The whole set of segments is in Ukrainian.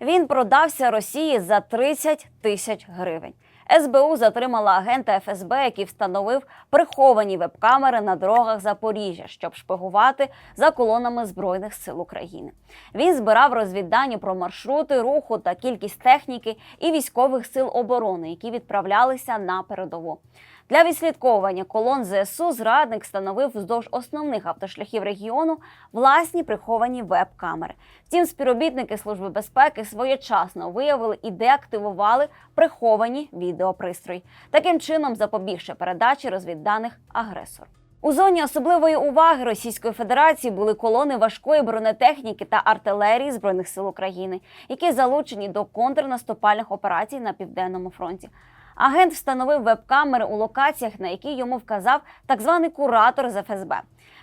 Він продався Росії за 30 тисяч гривень. СБУ затримала агента ФСБ, який встановив приховані веб-камери на дорогах Запоріжжя, щоб шпигувати за колонами збройних сил України. Він збирав розвіддані про маршрути руху та кількість техніки і військових сил оборони, які відправлялися на передову. Для відслідковування колон ЗСУ зрадник встановив вздовж основних автошляхів регіону власні приховані веб-камери. Втім, співробітники Служби безпеки своєчасно виявили і деактивували приховані відеопристрої, таким чином запобігши передачі розвідданих агресору. У зоні особливої уваги Російської Федерації були колони важкої бронетехніки та артилерії збройних сил України, які залучені до контрнаступальних операцій на південному фронті. Агент встановив веб-камери у локаціях, на які йому вказав так званий куратор з ФСБ.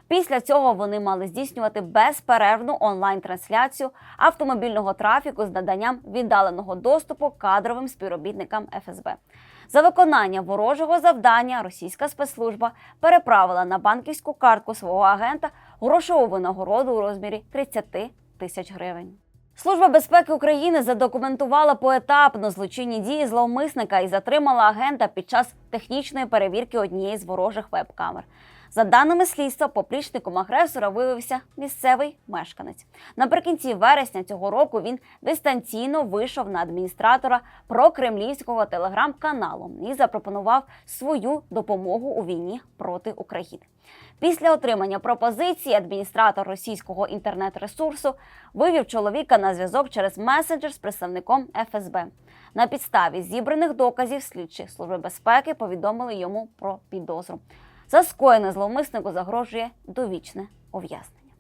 Після цього вони мали здійснювати безперервну онлайн-трансляцію автомобільного трафіку з наданням віддаленого доступу кадровим співробітникам ФСБ. За виконання ворожого завдання російська спецслужба переправила на банківську картку свого агента грошову винагороду у розмірі 30 тисяч гривень. Служба безпеки України задокументувала поетапно злочинні дії зловмисника і затримала агента під час технічної перевірки однієї з ворожих веб-камер. За даними слідства, поплічником агресора виявився місцевий мешканець. Наприкінці вересня цього року він дистанційно вийшов на адміністратора прокремлівського телеграм-каналу і запропонував свою допомогу у війні проти України. Після отримання пропозиції адміністратор російського інтернет-ресурсу вивів чоловіка на зв'язок через месенджер з представником ФСБ. На підставі зібраних доказів слідчі служби безпеки повідомили йому про підозру. За скоєне зловмиснику загрожує довічне ув'язнення.